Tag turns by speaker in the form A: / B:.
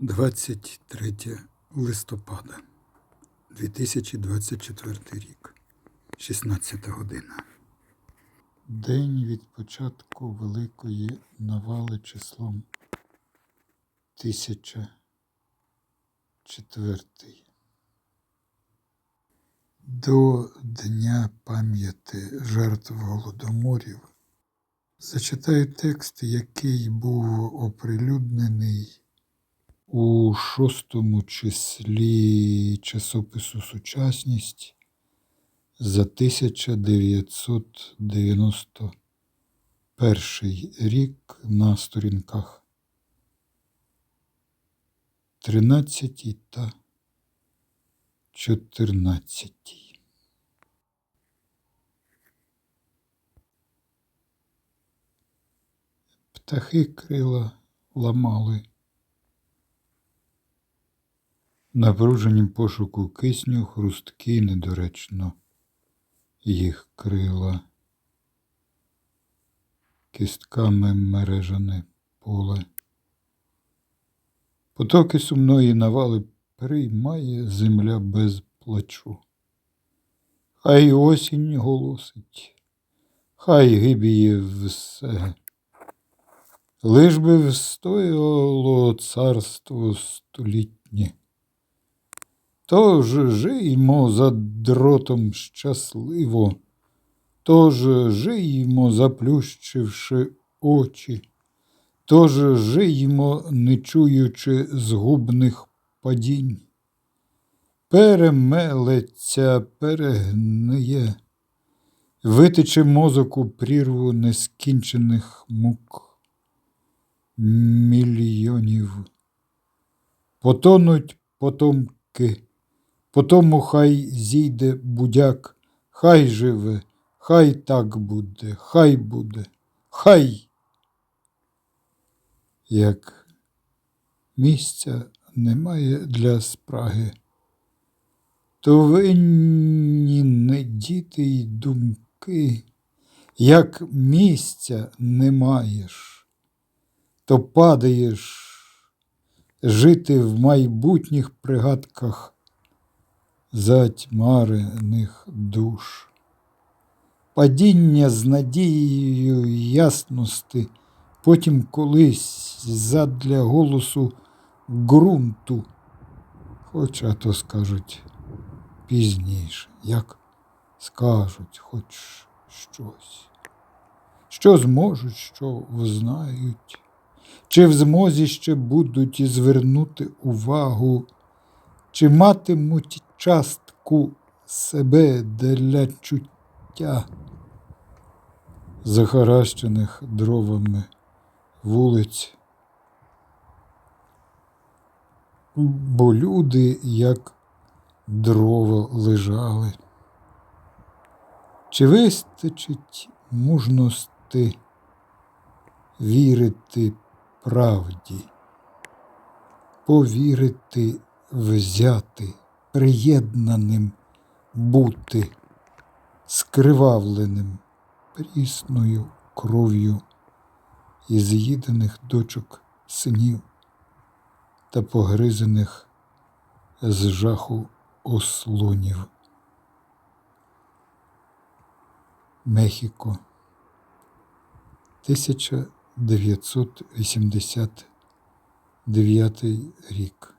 A: 23 листопада 2024 рік, 16 година. День від початку великої навали числом 1004. До Дня пам'яті жертв голодоморів зачитаю текст, який був оприлюднений у шостому числі часопису Сучасність за 1991 рік на сторінках 13 та 14. Птахи крила ламали. Напруженім пошуку кисню хрустки недоречно їх крила. Кістками мережане поле. Потоки сумної навали приймає земля без плачу. Хай осінь голосить, хай гибіє все. Лиш би встояло царство столітнє. Тож жиймо за дротом щасливо, тож жиймо, заплющивши очі, тож жиймо, не чуючи згубних падінь. Перемелеться, перегниє, витече мозок у прірву нескінчених мук мільйонів. Потонуть потомки, потому хай зійде будяк, хай живе, хай так буде, хай буде, хай. Як місця немає для спраги, то винні не діти й думки, як місця не маєш, то падаєш жити в майбутніх пригадках затьмарених душ. Падіння з надією ясності, потім колись задля голосу ґрунту, хоча то скажуть пізніше, як скажуть хоч щось, що зможуть, що взнають, чи в змозі ще будуть звернути увагу, чи матимуть частку себе для чуття, захаращених дровами вулиць. Бо люди, як дрова лежали. Чи вистачить мужності вірити правді, повірити, взяти, приєднаним бути, скривавленим прісною кров'ю і з'їдених дочок синів та погризених з жаху ослонів. Мехіко 1989 рік.